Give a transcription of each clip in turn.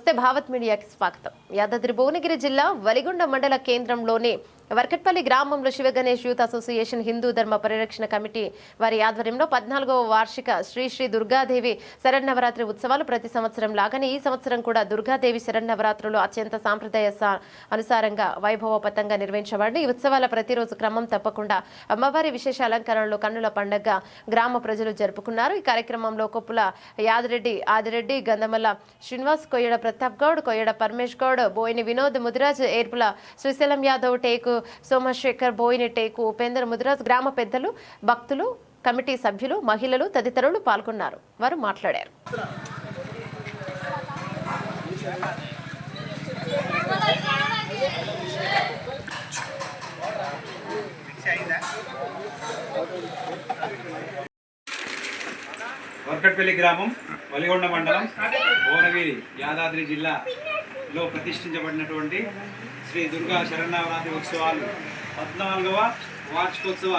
నమస్తే భావత్ మీడియాకి స్వాగతం. యాదాద్రి భువనగిరి జిల్లా వలిగొండ మండల కేంద్రంలోని వర్కట్పల్లి గ్రామంలో Shiva Ganesh youth association Hindu Dharma Parirakshana committee వారి ఆధ్వర్యంలో పద్నాలుగవ వార్షిక శ్రీ శ్రీ దుర్గాదేవి శరన్నవరాత్రి ఉత్సవాలు ప్రతి సంవత్సరం లాగానే ఈ సంవత్సరం కూడా దుర్గాదేవి శరన్నవరాత్రులు అత్యంత సాంప్రదాయ సా- అనుసారంగా వైభవోపతంగా నిర్వహించబడి ఈ ఉత్సవాల ప్రతిరోజు క్రమం తప్పకుండా అమ్మవారి విశేష అలంకరణలో కన్నుల పండగ గ్రామ ప్రజలు జరుపుకున్నారు. ఈ కార్యక్రమంలో కొప్పుల యాదిరెడ్డి ఆదిరెడ్డి గంధమల్ల శ్రీనివాస్ కొయ్యడ ప్రతాప్ గౌడ్ కొయ్యడ పరమేష్ గౌడ్ బోయిని వినోద్ ముదిరాజ్ ఏర్పుల శ్రీశైలం యాదవ్ టేకు సోమశేఖర్ బోయిని ఉపేందర్ ముదిరాజ్ గ్రామ పెద్దలు భక్తులు కమిటీ సభ్యులు మహిళలు తదితరులు పాల్గొన్నారు. వారు మాట్లాడారు. వర్కట్పల్లి గ్రామం వలిగొండ మండలం భువనగిరి యాదాద్రి జిల్లా. జిల్లాలో ప్రతిష్ఠించబడినటువంటి శ్రీ దుర్గా శరన్నవరాత్రి ఉత్సవాలు. పద్నాలుగవ వార్షికోత్సవ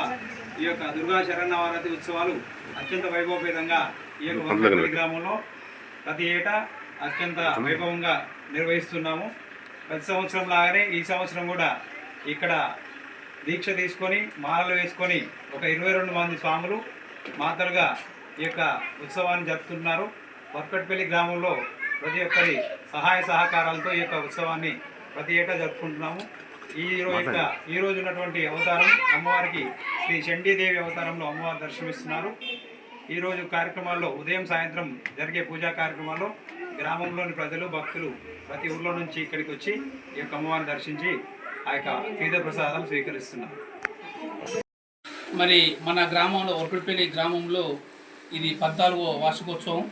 ఈ యొక్క దుర్గా శరన్నవరాత్రి ఉత్సవాలు అత్యంత వైభవపేతంగా ఈ యొక్క వర్కట్పల్లి గ్రామంలో ప్రతి ఏటా అత్యంత వైభవంగా నిర్వహిస్తున్నాము. ప్రతి సంవత్సరం లాగానే ఈ సంవత్సరం కూడా ఇక్కడ దీక్ష తీసుకొని మాలలు వేసుకొని ఒక ఇరవై రెండు మంది స్వాములు మాతలుగా ఈ యొక్క ఉత్సవాన్ని జరుపుతున్నారు. వర్కట్పల్లి గ్రామంలో ప్రతి ఒక్కరి సహాయ సహకారాలతో ఈ యొక్క ఉత్సవాన్ని ప్రతి ఏటా జరుపుకుంటున్నాము. ఈ యొక్క ఈ రోజు ఉన్నటువంటి అవతారం అమ్మవారికి శ్రీ చండీదేవి అవతారంలో అమ్మవారు దర్శనమిస్తున్నారు. ఈరోజు కార్యక్రమాల్లో ఉదయం సాయంత్రం జరిగే పూజా కార్యక్రమాల్లో గ్రామంలోని ప్రజలు భక్తులు ప్రతి ఊర్లో నుంచి ఇక్కడికి వచ్చి ఈ యొక్క అమ్మవారిని దర్శించి ఆ యొక్క తీర్థ ప్రసాదాలు స్వీకరిస్తున్నారు. మరి మన గ్రామంలో ఒరకుడిపల్లి గ్రామంలో ఇది పద్నాలుగో వార్షికోత్సవం.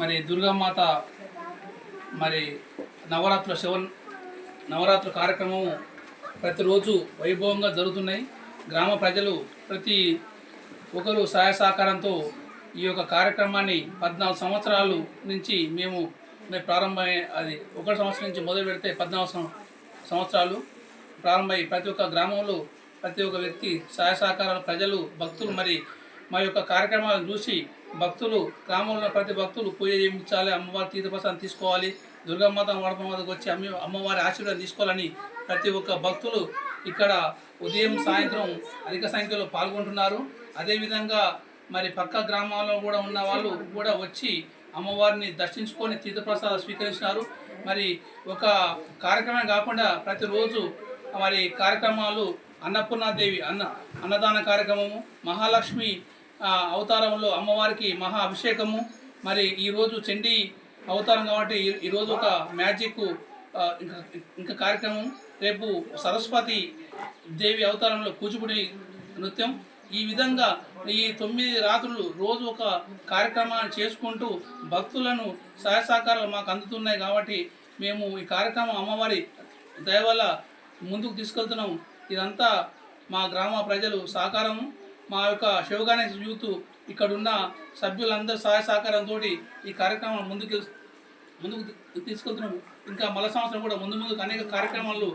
మరి దుర్గామాత మరి నవరాత్రుల శివన్ నవరాత్రుల కార్యక్రమం ప్రతిరోజు వైభవంగా జరుగుతున్నాయి. గ్రామ ప్రజలు ప్రతి ఒకరు సహాయ సహకారంతో ఈ యొక్క కార్యక్రమాన్ని పద్నాలుగు సంవత్సరాలు నుంచి మేము మేము ప్రారంభమై అది ఒక సంవత్సరం నుంచి మొదలు పెడితే పద్నాలుగు సంవత్సరాలు ప్రారంభమై ప్రతి ఒక్క గ్రామంలో ప్రతి ఒక్క వ్యక్తి సహాయ సహకారాలు ప్రజలు భక్తులు మరి మా యొక్క కార్యక్రమాలను చూసి భక్తులు గ్రామంలో ప్రతి భక్తులు పూజ చేయించాలి అమ్మవారి తీర్థప్రసాదం తీసుకోవాలి దుర్గామాత వడపమాతకు వచ్చి అమ్మ అమ్మవారి ఆశీర్వాదం తీసుకోవాలని ప్రతి ఒక్క భక్తులు ఇక్కడ ఉదయం సాయంత్రం అధిక సంఖ్యలో పాల్గొంటున్నారు. అదేవిధంగా మరి పక్క గ్రామాల్లో కూడా ఉన్న వాళ్ళు కూడా వచ్చి అమ్మవారిని దర్శించుకొని తీర్థప్రసాదం స్వీకరించినారు. మరి ఒక కార్యక్రమం కాకుండా ప్రతిరోజు మరి కార్యక్రమాలు అన్నపూర్ణాదేవి అన్న అన్నదాన కార్యక్రమము మహాలక్ష్మి అవతారంలో అమ్మవారికి మహా అభిషేకము. మరి ఈరోజు చండీ అవతారం కాబట్టి ఈరోజు ఒక మ్యాజిక్ ఇంకా ఇంకా కార్యక్రమం. రేపు సరస్వతి దేవి అవతారంలో కూచిపూడి నృత్యం. ఈ విధంగా ఈ తొమ్మిది రాత్రులు రోజు ఒక కార్యక్రమాన్ని చేసుకుంటూ భక్తులను సహాయ సహకారాలు మాకు అందుతున్నాయి కాబట్టి మేము ఈ కార్యక్రమం అమ్మవారి దయవల్ల ముందుకు తీసుకెళ్తున్నాం. ఇదంతా మా గ్రామ ప్రజలు సహకారము. మా యొక్క శివగణేష్ యూత్ ఇక్కడున్న సభ్యులందరూ సహాయ సహకారంతో ఈ కార్యక్రమం ముందుకు ముందుకు తీసుకెళ్తున్నాము. ఇంకా మల సంవత్సరం కూడా ముందు ముందుకు అనేక కార్యక్రమాలు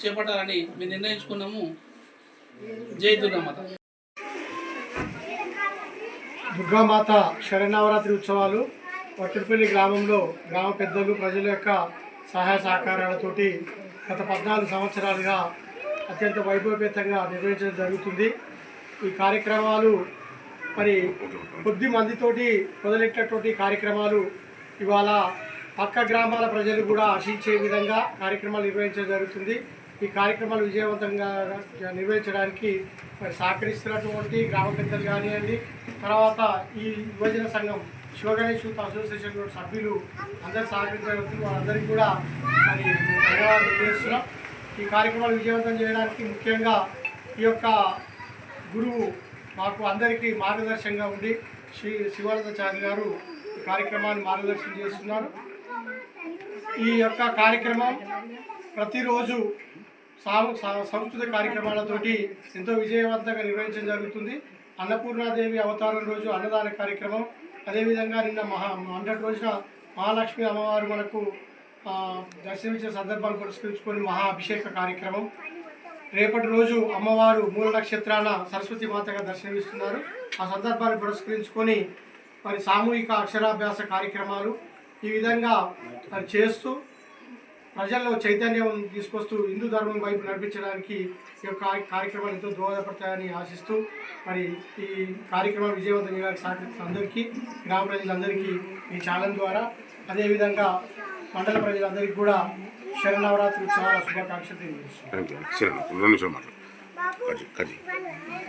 చేపట్టాలని మేము నిర్ణయించుకున్నాము. జై దుర్గామాత. దుర్గామాత శరణవరాత్రి ఉత్సవాలు వట్టిపల్లి గ్రామంలో గ్రామ పెద్దలు ప్రజల యొక్క సహాయ సహకారాలతోటి గత పద్నాలుగు సంవత్సరాలుగా అత్యంత వైభవపేతంగా నిర్వహించడం జరుగుతుంది. ఈ కార్యక్రమాలు మరి కొద్ది మందితోటి మొదలెట్టినటువంటి కార్యక్రమాలు ఇవాళ పక్క గ్రామాల ప్రజలు కూడా ఆశించే విధంగా కార్యక్రమాలు నిర్వహించడం జరుగుతుంది. ఈ కార్యక్రమాలు విజయవంతంగా నిర్వహించడానికి మరి సహకరిస్తున్నటువంటి గ్రామ పెద్దలు కానివ్వండి తర్వాత ఈ యువజన సంఘం శివగణేష్ యూత్ అసోసియేషన్ సభ్యులు అందరూ సహకరించగలుగుతుంది వాళ్ళందరికీ కూడా మరి ధన్యవాదాలు తెలియజేస్తున్నాం. ఈ కార్యక్రమాలు విజయవంతం చేయడానికి ముఖ్యంగా ఈ యొక్క గురువు మాకు అందరికీ మార్గదర్శంగా ఉండి శ్రీ శివానందాచార్య గారు ఈ కార్యక్రమాన్ని మార్గదర్శనం చేస్తున్నారు. ఈ యొక్క కార్యక్రమం ప్రతిరోజు సా- సంస్కృత కార్యక్రమాలతోటి ఎంతో విజయవంతంగా నిర్వహించడం జరుగుతుంది. అన్నపూర్ణాదేవి అవతారం రోజు అన్నదాన కార్యక్రమం. అదేవిధంగా నిన్న మహా మొన్నటి రోజున మహాలక్ష్మి అమ్మవారు మనకు దర్శనమిచ్చిన సందర్భాన్ని పురస్కరించుకొని మహా అభిషేక కార్యక్రమం. రేపటి రోజు అమ్మవారు మూల నక్షత్రాన సరస్వతి మాతగా దర్శనమిస్తున్నారు. ఆ సందర్భాన్ని పురస్కరించుకొని మరి సామూహిక అక్షరాభ్యాస కార్యక్రమాలు ఈ విధంగా మరి చేస్తూ ప్రజల్లో చైతన్యం తీసుకొస్తూ హిందూ ధర్మం వైపు నడిపించడానికి ఈ యొక్క కార్యక్రమాలు ఎంతో దోహదపడతాయని ఆశిస్తూ మరి ఈ కార్యక్రమం విజయవంతం చేయడానికి సహకరిస్తున్న అందరికీ గ్రామ ప్రజలందరికీ ఈ ఛానల్ ద్వారా అదేవిధంగా మండల ప్రజలందరికీ కూడా శరణవరాత్రి చాలా శుభాకాంక్షలు తెలియజేస్తున్నాను.